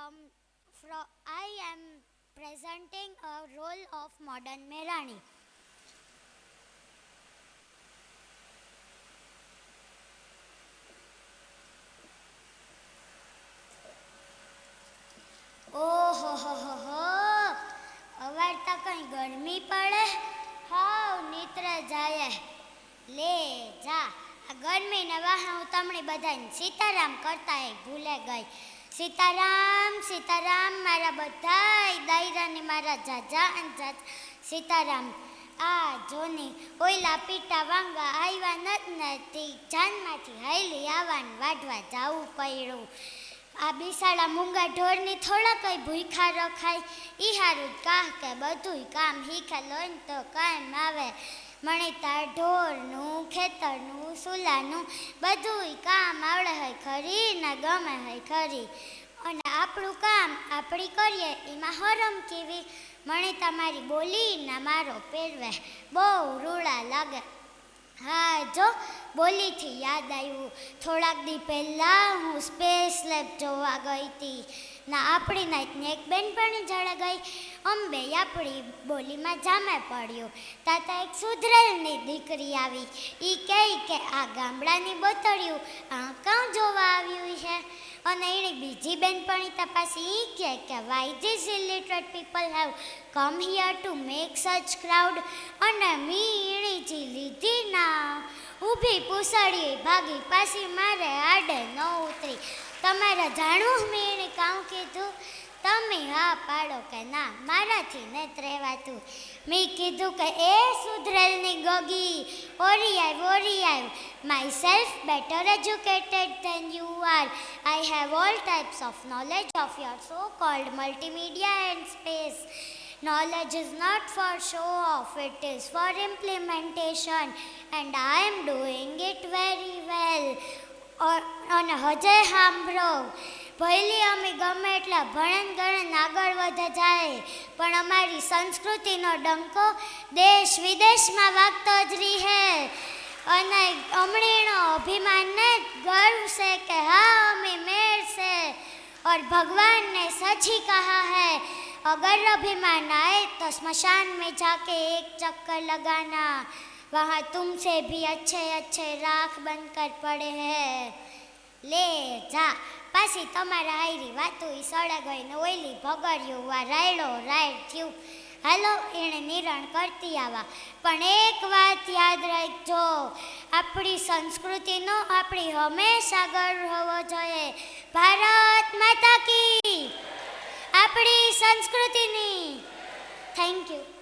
from, from I am presenting a role of modern Merani. ઓહો હો હો હો. અવાર તો કઈ ગરમી પડે. હાવ નિત્ર જાય. લે જા. આ ગરમીને વાહ હું તમને બધાને સીતારામ કરતા એ ભૂલે ગઈ. સીતારામ સીતારામ, મારા બધા દાયરાને મારા જાજા અને જાજા. સીતારામ, આ જોની ઓયલા પીટા વાંગા આવ્યા નથી નથી જાનમાંથી હાઈલી આવવાનું વાઢવા જાવું પડ્યું. આ બિસાડા મૂંગા ઢોરની થોડા કંઈ ભૂખા રખાય. ઈ હારું કાહ કે બધુંય કામ હીખા લોન તો કામ આવે. મને તાર ઢોરનું, ખેતરનું, સુલાનું બધુંય કામ આવડે હોય ખરી ને ગમે હોય ખરી. અને આપણું કામ આપણી કરીએ, એમાં હરમ કેવી? મણિતા મારી બોલી ને મારો પહેરવે, બહુ રૂડા લાગે. હા, જો બોલીથી યાદ આવ્યું. થોડાક દી પહેલાં હું સ્પેસ લેબ જોવા ગઈ હતી. ના, આપણી નાઈટની એક બેનપણી જડે ગઈ. અંબે આપણી બોલીમાં જામે પડ્યું. તાતા એક સુધરેલની દીકરી આવી. એ કહે કે આ ગામડાની બોતળ્યું, આ કાં છે અને એણે બીજી બેનપણી તપાસી ઈ કહે કે why these illiterate people have come here to make such crowd અને મી એણી જી લીધી ના. ઊભી પૂસડી ભાગી પાછી મારે આડે ન ઉતરી. તમારે જાણવું મેં એને કામ કીધું? તમે હા પાડો કે ના મારાથી નથી રહેવાતું. મેં કીધું કે એ સુધરેલની ગોગી ઓરી આઈ ઓરી આઈ. Myself better educated than you are I have all types of knowledge of your so called multimedia and space Knowledge is not for show off, it is for implementation, and I am doing it very well. અ- અને હજે સાંભળો. પહેલી અમે ગમે એટલા ભણન ગણન આગળ વધે જાય પણ અમારી સંસ્કૃતિનો ડંકો દેશ વિદેશમાં વાગતો જ રહી હે અને અમણીનો અભિમાન ને ગર્વ છે કે હા અમે મેળ છે और भगवान ने सच ही कहा है अगर अभिमान आए तो स्मशान में जाके एक चक्कर लगाना वहाँ तुमसे भी अच्छे अच्छे राख बनकर पड़े हैं લે જા પાછી તમારા આયરી વાતું ઈ સળે ગઈ ને ઓયલી ભગડ્યું, વા રાયડો રાયડ થયું. હાલો, એણે નિરણ કરતી આવા. પણ એક વાત યાદ રાખજો, આપણી સંસ્કૃતિનો આપણી હંમેશા ગર્વ હોવો જોઈએ. ભારત માતા કી. આપણી સંસ્કૃતિની. Thank you